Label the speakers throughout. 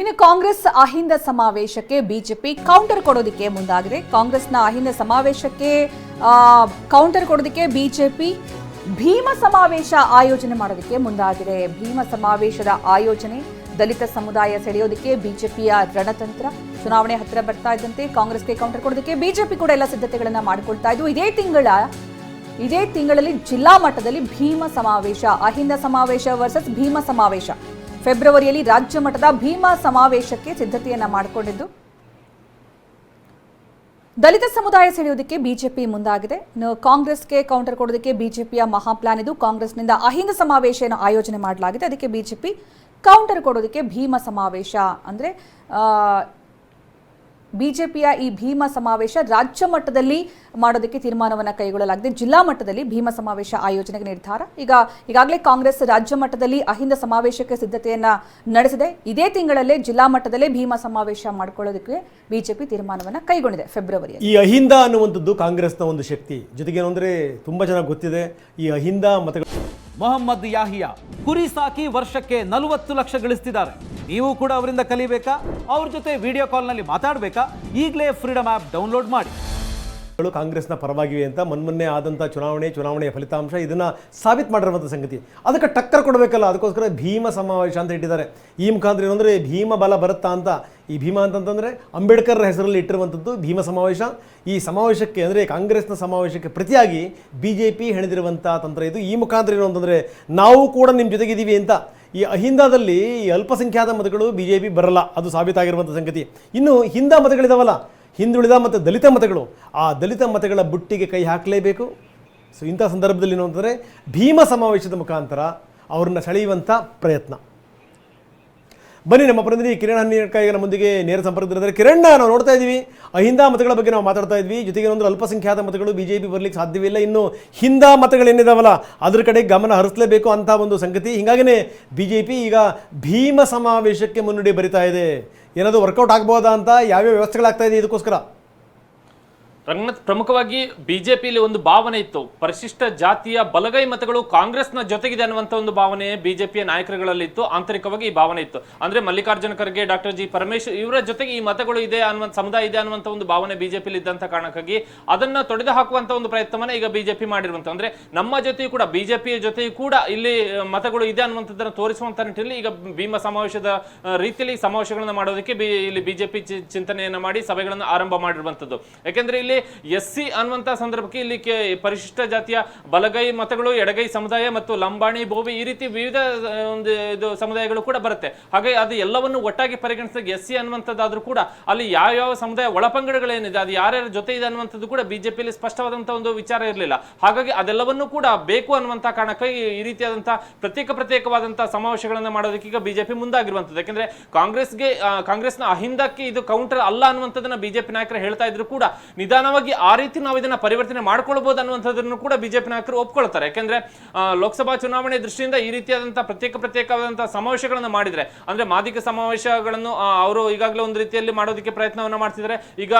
Speaker 1: ಇನ್ನು ಕಾಂಗ್ರೆಸ್ ಅಹಿಂದ ಸಮಾವೇಶಕ್ಕೆ BJP counter ಕೊಡೋದಕ್ಕೆ ಮುಂದಾಗಿದೆ. ಕಾಂಗ್ರೆಸ್ನ ಅಹಿಂದ ಸಮಾವೇಶಕ್ಕೆ ಕೌಂಟರ್ ಕೊಡೋದಕ್ಕೆ ಬಿಜೆಪಿ ಭೀಮ ಸಮಾವೇಶ ಆಯೋಜನೆ ಮಾಡೋದಕ್ಕೆ ಮುಂದಾಗಿದೆ. ಭೀಮ ಸಮಾವೇಶದ ಆಯೋಜನೆ ದಲಿತ ಸಮುದಾಯ ಸೆಳೆಯೋದಕ್ಕೆ ಬಿಜೆಪಿಯ ರಣತಂತ್ರ. ಚುನಾವಣೆ ಹತ್ತಿರ ಬರ್ತಾ ಇದ್ದಂತೆ ಕಾಂಗ್ರೆಸ್ಗೆ ಕೌಂಟರ್ ಕೊಡೋದಕ್ಕೆ ಬಿಜೆಪಿ ಕೂಡ ಎಲ್ಲ ಸಿದ್ಧತೆಗಳನ್ನು ಮಾಡಿಕೊಳ್ತಾ ಇದ್ದು, ಇದೇ ತಿಂಗಳ, ಇದೇ ತಿಂಗಳಲ್ಲಿ ಜಿಲ್ಲಾ ಮಟ್ಟದಲ್ಲಿ ಭೀಮ ಸಮಾವೇಶ, ಅಹಿಂದ ಸಮಾವೇಶ ವರ್ಸಸ್ ಭೀಮ ಸಮಾವೇಶ. ಫೆಬ್ರವರಿಯಲ್ಲಿ ರಾಜ್ಯ ಮಟ್ಟದ ಭೀಮಾ ಸಮಾವೇಶಕ್ಕೆ ಸಿದ್ಧತೆಯನ್ನ ಮಾಡಿಕೊಂಡಿದ್ದು. ದಲಿತ ಸಮುದಾಯ ಸೆಳೆಯುವುದಕ್ಕೆ ಬಿಜೆಪಿ ಮುಂದಾಗಿದೆ. ಕಾಂಗ್ರೆಸ್ಗೆ ಕೌಂಟರ್ ಕೊಡೋದಕ್ಕೆ ಬಿಜೆಪಿಯ ಮಹಾ ಪ್ಲಾನ್ ಇದು. ಕಾಂಗ್ರೆಸ್ನಿಂದ ಅಹಿಂದ ಸಮಾವೇಶವನ್ನು ಆಯೋಜನೆ ಮಾಡಲಾಗಿದೆ. ಅದಕ್ಕೆ ಬಿಜೆಪಿ ಕೌಂಟರ್ ಕೊಡೋದಕ್ಕೆ ಭೀಮ ಸಮಾವೇಶ ಅಂದ್ರೆ ಬಿಜೆಪಿಯ ಈ ಭೀಮ ಸಮಾವೇಶ ರಾಜ್ಯ ಮಟ್ಟದಲ್ಲಿ ಮಾಡೋದಕ್ಕೆ ತೀರ್ಮಾನವನ್ನು ಕೈಗೊಳ್ಳಲಾಗಿದೆ. ಜಿಲ್ಲಾ ಮಟ್ಟದಲ್ಲಿ ಭೀಮ ಸಮಾವೇಶ ಆಯೋಜನೆಗೆ ನಿರ್ಧಾರ. ಈಗ ಈಗಾಗಲೇ ಕಾಂಗ್ರೆಸ್ ರಾಜ್ಯ ಮಟ್ಟದಲ್ಲಿ ಅಹಿಂದ ಸಮಾವೇಶಕ್ಕೆ ಸಿದ್ಧತೆಯನ್ನು ನಡೆಸಿದೆ. ಇದೇ ತಿಂಗಳಲ್ಲೇ ಜಿಲ್ಲಾ ಮಟ್ಟದಲ್ಲೇ ಭೀಮ ಸಮಾವೇಶ ಮಾಡಿಕೊಳ್ಳೋದಕ್ಕೆ ಬಿಜೆಪಿ ತೀರ್ಮಾನವನ್ನು ಕೈಗೊಂಡಿದೆ ಫೆಬ್ರವರಿ
Speaker 2: ಈ ಅಹಿಂದ ಅನ್ನುವಂಥದ್ದು ಕಾಂಗ್ರೆಸ್ನ ಒಂದು ಶಕ್ತಿ. ಜೊತೆಗೆ ಅಂದರೆ ತುಂಬ ಜನ ಗೊತ್ತಿದೆ, ಈ ಅಹಿಂದ ಮತಗಳು
Speaker 3: ಮೊಹಮ್ಮದ್ ಯಾಹಿಯಾ ಕುರಿ ಸಾಕಿ ವರ್ಷಕ್ಕೆ ನಲವತ್ತು ಲಕ್ಷ ಗಳಿಸ್ತಿದ್ದಾರೆ. ನೀವು ಕೂಡ ಅವರಿಂದ ಕಲಿಬೇಕಾ? ಅವ್ರ ಜೊತೆ ವಿಡಿಯೋ ಕಾಲ್ನಲ್ಲಿ ಮಾತಾಡಬೇಕಾ? ಈಗಲೇ ಫ್ರೀಡಮ್ ಆ್ಯಪ್ ಡೌನ್ಲೋಡ್ ಮಾಡಿ.
Speaker 2: ಗಳು ಕಾಂಗ್ರೆಸ್ನ ಪರವಾಗಿವೆ ಅಂತ ಮೊನ್ನೆ ಆದಂಥ ಚುನಾವಣೆ, ಚುನಾವಣೆಯ ಫಲಿತಾಂಶ ಇದನ್ನ ಸಾಬೀತು ಮಾಡಿರುವಂಥ ಸಂಗತಿ. ಅದಕ್ಕೆ ಟಕ್ಕರ್ ಕೊಡಬೇಕಲ್ಲ, ಅದಕ್ಕೋಸ್ಕರ ಭೀಮ ಸಮಾವೇಶ ಅಂತ ಇಟ್ಟಿದ್ದಾರೆ. ಈ ಮುಖಾಂತರ ಏನಂದರೆ ಭೀಮ ಬಲ ಬರುತ್ತಾ ಅಂತ, ಈ ಭೀಮ ಅಂತಂತಂದರೆ ಅಂಬೇಡ್ಕರ್ ಹೆಸರಲ್ಲಿ ಇಟ್ಟಿರುವಂಥದ್ದು ಭೀಮ ಸಮಾವೇಶ. ಈ ಸಮಾವೇಶಕ್ಕೆ ಅಂದರೆ ಕಾಂಗ್ರೆಸ್ನ ಸಮಾವೇಶಕ್ಕೆ ಪ್ರತಿಯಾಗಿ ಬಿ ಜೆ ಪಿ ಹೆಣೆದಿರುವಂಥ ತಂತ್ರ ಇದು. ಈ ಮುಖಾಂತರ ಏನು ಅಂತಂದರೆ ನಾವು ಕೂಡ ನಿಮ್ಮ ಜೊತೆಗಿದ್ದೀವಿ ಅಂತ. ಈ ಅಹಿಂದಾದಲ್ಲಿ ಈ ಅಲ್ಪಸಂಖ್ಯಾತ ಮತಗಳು ಬಿ ಜೆ ಪಿ ಬರಲ್ಲ, ಅದು ಸಾಬೀತಾಗಿರುವಂಥ ಸಂಗತಿ. ಇನ್ನು ಹಿಂದ ಮತಗಳಿದಾವಲ್ಲ ಹಿಂದುಳಿದ ಮತ್ತು ದಲಿತ ಮತಗಳು, ಆ ದಲಿತ ಮತಗಳ ಬುಟ್ಟಿಗೆ ಕೈ ಹಾಕಲೇಬೇಕು. ಸೊ ಇಂಥ ಸಂದರ್ಭದಲ್ಲಿ ಏನು ಅಂತಂದರೆ ಭೀಮ ಸಮಾವೇಶದ ಮುಖಾಂತರ ಅವ್ರನ್ನ ಸೆಳೆಯುವಂಥ ಪ್ರಯತ್ನ. ಬನ್ನಿ ನಮ್ಮ ಪ್ರತಿನಿಧಿ ಕಿರಣ್ ಹನ್ನಿಕಾಯಿಗೆ ನಮ್ಮೊಂದಿಗೆ ನೇರ ಸಂಪರ್ಕದಲ್ಲಿದ್ದಾರೆ ಕಿರಣ್ ನಾವು ನೋಡ್ತಾ ಇದ್ದೀವಿ, ಅಹಿಂದ ಮತಗಳ ಬಗ್ಗೆ ನಾವು ಮಾತಾಡ್ತಾ ಇದ್ವಿ. ಜೊತೆಗೆ ಒಂದು ಅಲ್ಪಸಂಖ್ಯಾತ ಮತಗಳು ಬಿ ಜೆ ಪಿ ಬರಲಿಕ್ಕೆ ಸಾಧ್ಯವಿಲ್ಲ. ಇನ್ನು ಹಿಂದ ಮತಗಳೇನಿದಾವಲ್ಲ ಅದ್ರ ಕಡೆ ಗಮನ ಹರಿಸಲೇಬೇಕು ಅಂತ ಒಂದು ಸಂಗತಿ. ಹೀಗಾಗಿನೇ ಬಿ ಜೆ ಪಿ ಈಗ ಭೀಮ ಸಮಾವೇಶಕ್ಕೆ ಮುನ್ನುಡಿ ಬರಿತಾ ಇದೆ. ಏನಾದರೂ ವರ್ಕೌಟ್ ಆಗ್ಬೋದಾ ಅಂತ ಯಾವ್ಯಾವ ವ್ಯವಸ್ಥೆಗಳಾಗ್ತಾ ಇದೆ ಇದಕ್ಕೋಸ್ಕರ?
Speaker 4: ರಂಗನಾಥ್ ಪ್ರಮುಖವಾಗಿ ಬಿಜೆಪಿಯಲ್ಲಿ ಒಂದು ಭಾವನೆ ಇತ್ತು. ಪರಿಶಿಷ್ಟ ಜಾತಿಯ ಬಲಗೈ ಮತಗಳು ಕಾಂಗ್ರೆಸ್ನ ಜೊತೆಗಿದೆ ಅನ್ನುವಂಥ ಒಂದು ಭಾವನೆ ಬಿಜೆಪಿಯ ನಾಯಕರುಗಳಲ್ಲಿತ್ತು ಆಂತರಿಕವಾಗಿ ಈ ಭಾವನೆ ಇತ್ತು. ಅಂದ್ರೆ ಮಲ್ಲಿಕಾರ್ಜುನ ಖರ್ಗೆ, ಡಾಕ್ಟರ್ ಜಿ ಪರಮೇಶ್ವರ್ ಇವರ ಜೊತೆಗೆ ಈ ಮತಗಳು ಇದೆ ಅನ್ನುವಂಥ ಸಮುದಾಯ ಇದೆ ಅನ್ನುವಂಥ ಒಂದು ಭಾವನೆ ಬಿಜೆಪಿಯಲ್ಲಿ ಇದ್ದಂಥ ಕಾರಣಕ್ಕಾಗಿ ಅದನ್ನ ತೊಡೆದು ಹಾಕುವಂತ ಒಂದು ಪ್ರಯತ್ನವನ್ನ ಈಗ ಬಿಜೆಪಿ ಮಾಡಿರುವಂತ, ಅಂದ್ರೆ ನಮ್ಮ ಜೊತೆಯೂ ಕೂಡ, ಬಿಜೆಪಿಯ ಜೊತೆಯೂ ಕೂಡ ಇಲ್ಲಿ ಮತಗಳು ಇದೆ ಅನ್ನುವಂಥದ್ದನ್ನು ತೋರಿಸುವಂತ ನಿಟ್ಟಿನಲ್ಲಿ ಈಗ ಭೀಮ ಸಮಾವೇಶದ ರೀತಿಯಲ್ಲಿ ಸಮಾವೇಶಗಳನ್ನು ಮಾಡೋದಕ್ಕೆ ಇಲ್ಲಿ ಬಿಜೆಪಿ ಚಿಂತನೆಯನ್ನ ಮಾಡಿ ಸಭೆಗಳನ್ನು ಆರಂಭ ಮಾಡಿರುವಂತದ್ದು. ಯಾಕೆಂದ್ರೆ ಇಲ್ಲಿ ಎಸ್ ಸಿ ಅನ್ನುವಂತ ಸಂದರ್ಭಕ್ಕೆ ಇಲ್ಲಿ ಪರಿಶಿಷ್ಟ ಜಾತಿಯ ಬಲಗೈ ಮತಗಳು, ಎಡಗೈ ಸಮುದಾಯ ಮತ್ತು ಲಂಬಾಣಿ, ಬೋವಿ ಈ ರೀತಿ ವಿವಿಧ ಒಂದು ಇದು ಸಮುದಾಯಗಳು ಕೂಡ ಬರುತ್ತೆ. ಹಾಗೆ ಅದು ಎಲ್ಲವನ್ನು ಒಟ್ಟಾಗಿ ಪರಿಗಣಿಸಿದಾಗ ಎಸ್ ಸಿ ಅನ್ನುವಂಥದ್ದಾದ್ರೂ ಕೂಡ ಅಲ್ಲಿ ಯಾವ ಯಾವ ಸಮುದಾಯ ಒಳಪಂಗಡಗಳೇನಿದೆ, ಅದು ಯಾರ್ಯಾರ ಜೊತೆ ಇದೆ ಅನ್ನುವಂಥದ್ದು ಕೂಡ ಬಿಜೆಪಿಯಲ್ಲಿ ಸ್ಪಷ್ಟವಾದಂತಹ ಒಂದು ವಿಚಾರ ಇರಲಿಲ್ಲ. ಹಾಗಾಗಿ ಅದೆಲ್ಲವನ್ನೂ ಕೂಡ ಬೇಕು ಅನ್ನುವಂಥ ಕಾರಣಕ್ಕೆ ಈ ರೀತಿಯಾದಂಥ ಪ್ರತ್ಯೇಕ ಪ್ರತ್ಯೇಕವಾದಂಥ ಸಮಾವೇಶಗಳನ್ನು ಮಾಡೋದಕ್ಕೆ ಈಗ ಬಿಜೆಪಿ ಮುಂದಾಗಿರುವಂಥದ್ದು. ಯಾಕಂದ್ರೆ ಕಾಂಗ್ರೆಸ್ಗೆ ಕಾಂಗ್ರೆಸ್ನ ಅಹಿಂದಕ್ಕೆ ಇದು ಕೌಂಟರ್ ಅಲ್ಲ ಅನ್ನುವಂಥದ್ದನ್ನ ಬಿಜೆಪಿ ನಾಯಕರು ಹೇಳ್ತಾ ಇದ್ರು ಕೂಡ ನಿಧಾನವಾಗಿ ಆ ರೀತಿ ನಾವು ಇದನ್ನ ಪರಿವರ್ತನೆ ಮಾಡ್ಕೊಳ್ಬಹುದು ಅನ್ನುವಂಥದ್ದನ್ನು ಕೂಡ ಬಿಜೆಪಿ ನಾಯಕರು ಒಪ್ಕೊಳ್ತಾರೆ. ಯಾಕೆಂದ್ರೆ ಲೋಕಸಭಾ ಚುನಾವಣೆ ದೃಷ್ಟಿಯಿಂದ ಈ ರೀತಿಯಾದಂತಹ ಪ್ರತ್ಯೇಕ ಪ್ರತ್ಯೇಕವಾದಂತಹ ಸಮಾವೇಶಗಳನ್ನು ಮಾಡಿದ್ರೆ ಅಂದ್ರೆ ಮಾದಿಕ ಸಮಾವೇಶಗಳನ್ನು ಅವರು ಈಗಾಗಲೇ ಒಂದು ರೀತಿಯಲ್ಲಿ ಮಾಡೋದಕ್ಕೆ ಪ್ರಯತ್ನವನ್ನು ಮಾಡ್ತಿದ್ದಾರೆ. ಈಗ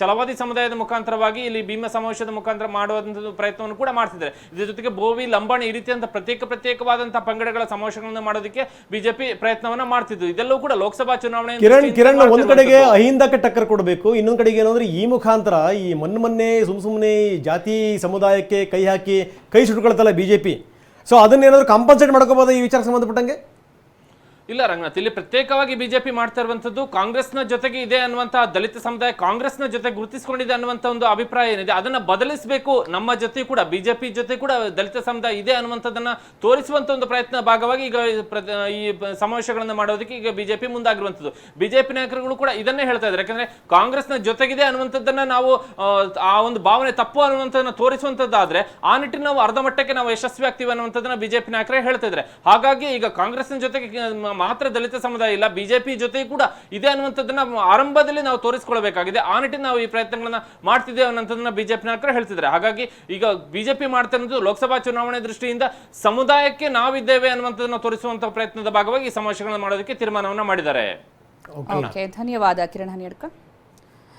Speaker 4: ಚಲವಾದಿ ಛಲವಾದಿ ಸಮುದಾಯದ ಮುಖಾಂತರವಾಗಿ ಇಲ್ಲಿ ಭೀಮ ಸಮಾವೇಶದ ಮುಖಾಂತರ ಮಾಡುವಂತಹ ಪ್ರಯತ್ನವನ್ನು ಕೂಡ ಮಾಡ್ತಿದ್ದಾರೆ. ಇದ್ರ ಜೊತೆಗೆ ಬೋವಿ ಲಂಬಾಣಿ ಈ ರೀತಿಯಂತ ಪ್ರತ್ಯೇಕ ಪ್ರತ್ಯೇಕವಾದಂತಹ ಪಂಗಡಗಳ ಸಮಾವೇಶಗಳನ್ನು ಮಾಡೋದಕ್ಕೆ ಬಿಜೆಪಿ ಪ್ರಯತ್ನವನ್ನ ಮಾಡ್ತಿದ್ದು. ಇದೆಲ್ಲವೂ ಕೂಡ ಲೋಕಸಭಾ ಚುನಾವಣೆ
Speaker 2: ಕಿರಣ್ ಕಿರಣ್ ಒಂದ್ ಕಡೆಗೆ ಅಹಿಂದಕ್ಕೆ ಟಕ್ಕರ್ ಕೊಡಬೇಕು ಇನ್ನೊಂದ್ ಕಡೆಗೆ ಏನಂದ್ರೆ ಈ ಮುಖಾಂತರ ಈ ಮೊನ್ನೆ ಮೊನ್ನೆ ಸುಮ್ ಸುಮ್ಮನೆ ಜಾತಿ ಸಮುದಾಯಕ್ಕೆ ಕೈ ಹಾಕಿ ಕೈ ಸುಟ್ಕೊಳ್ತಲ್ಲ ಬಿಜೆಪಿ. ಸೊ ಅದನ್ನೇನಾದರೂ ಕಾಂಪನ್ಸೇಟ್ ಮಾಡ್ಕೋಬೋದಾ ಈ ವಿಚಾರಕ್ಕೆ ಸಂಬಂಧಪಟ್ಟಂಗೆ?
Speaker 4: ಇಲ್ಲ ರಂಗನಾಥ್ ಇಲ್ಲಿ ಪ್ರತ್ಯೇಕವಾಗಿ ಬಿಜೆಪಿ ಮಾಡ್ತಾ ಇರುವಂತದ್ದು ಕಾಂಗ್ರೆಸ್ನ ಜೊತೆಗೆ ಇದೆ ಅನ್ನುವಂತಹ ದಲಿತ ಸಮುದಾಯ ಕಾಂಗ್ರೆಸ್ನ ಜೊತೆ ಗುರುತಿಸಿಕೊಂಡಿದೆ ಅನ್ನುವಂತ ಒಂದು ಅಭಿಪ್ರಾಯ ಏನಿದೆ ಅದನ್ನ ಬದಲಿಸಬೇಕು. ನಮ್ಮ ಜೊತೆ ಕೂಡ ಬಿಜೆಪಿ ಜೊತೆ ಕೂಡ ದಲಿತ ಸಮುದಾಯ ಇದೆ ಅನ್ನುವಂಥದ್ದನ್ನ ತೋರಿಸುವಂತ ಒಂದು ಪ್ರಯತ್ನ ಭಾಗವಾಗಿ ಈಗ ಈ ಸಮಾವೇಶಗಳನ್ನು ಮಾಡೋದಕ್ಕೆ ಈಗ ಬಿಜೆಪಿ ಮುಂದಾಗಿರುವಂತದ್ದು ಬಿಜೆಪಿ ನಾಯಕರುಗಳು ಕೂಡ ಇದನ್ನೇ ಹೇಳ್ತಾ ಇದ್ದಾರೆ. ಯಾಕಂದ್ರೆ ಕಾಂಗ್ರೆಸ್ನ ಜೊತೆಗಿದೆ ಅನ್ನುವಂಥದ್ದನ್ನ ನಾವು ಆ, ಒಂದು ಭಾವನೆ ತಪ್ಪು ಅನ್ನುವಂಥದ್ದನ್ನ ತೋರಿಸುವಂತದ್ದಾದ್ರೆ ಆ ನಿಟ್ಟಿನ ನಾವು ಅರ್ಧ ಮಟ್ಟಕ್ಕೆ ನಾವು ಯಶಸ್ವಿ ಆಗ್ತೀವಿ ಅನ್ನುವಂಥದ್ದನ್ನ ಬಿಜೆಪಿ ನಾಯಕರೇ ಹೇಳ್ತಾ ಇದ್ದಾರೆ. ಹಾಗಾಗಿ ಈಗ ಕಾಂಗ್ರೆಸ್ನ ಜೊತೆಗೆ ಮಾತ್ರ ದಲಿತ ಸಮುದಾಯ ಇಲ್ಲ, ಬಿಜೆಪಿ ಜೊತೆ ಕೂಡ ಇದೆ ಅನ್ನುವಂಥದ್ದನ್ನ ಆರಂಭದಲ್ಲಿ ನಾವು ತೋರಿಸ್ಕೊಳ್ಬೇಕಾಗಿದೆ. ಆ ನಿಟ್ಟಿನ ನಾವು ಈ ಪ್ರಯತ್ನಗಳನ್ನ ಮಾಡ್ತಿದ್ದೇವೆ ಅನ್ನೋದನ್ನ ಬಿಜೆಪಿ ನಾಯಕರು ಹೇಳ್ತಿದ್ದಾರೆ. ಹಾಗಾಗಿ ಈಗ ಬಿಜೆಪಿ ಮಾಡ್ತಾ ಇರೋದು ಲೋಕಸಭಾ ಚುನಾವಣೆ ದೃಷ್ಟಿಯಿಂದ ಸಮುದಾಯಕ್ಕೆ ನಾವಿದ್ದೇವೆ ಅನ್ನುವಂಥದ್ದನ್ನ ತೋರಿಸುವಂತಹ ಪ್ರಯತ್ನದ ಭಾಗವಾಗಿ ಈ ಸಮಾವೇಶಗಳನ್ನ ಮಾಡೋದಕ್ಕೆ ತೀರ್ಮಾನವನ್ನ ಮಾಡಿದ್ದಾರೆ.
Speaker 1: ಧನ್ಯವಾದ ಕಿರಣ್ ಹನಿಯಡ್ಕ.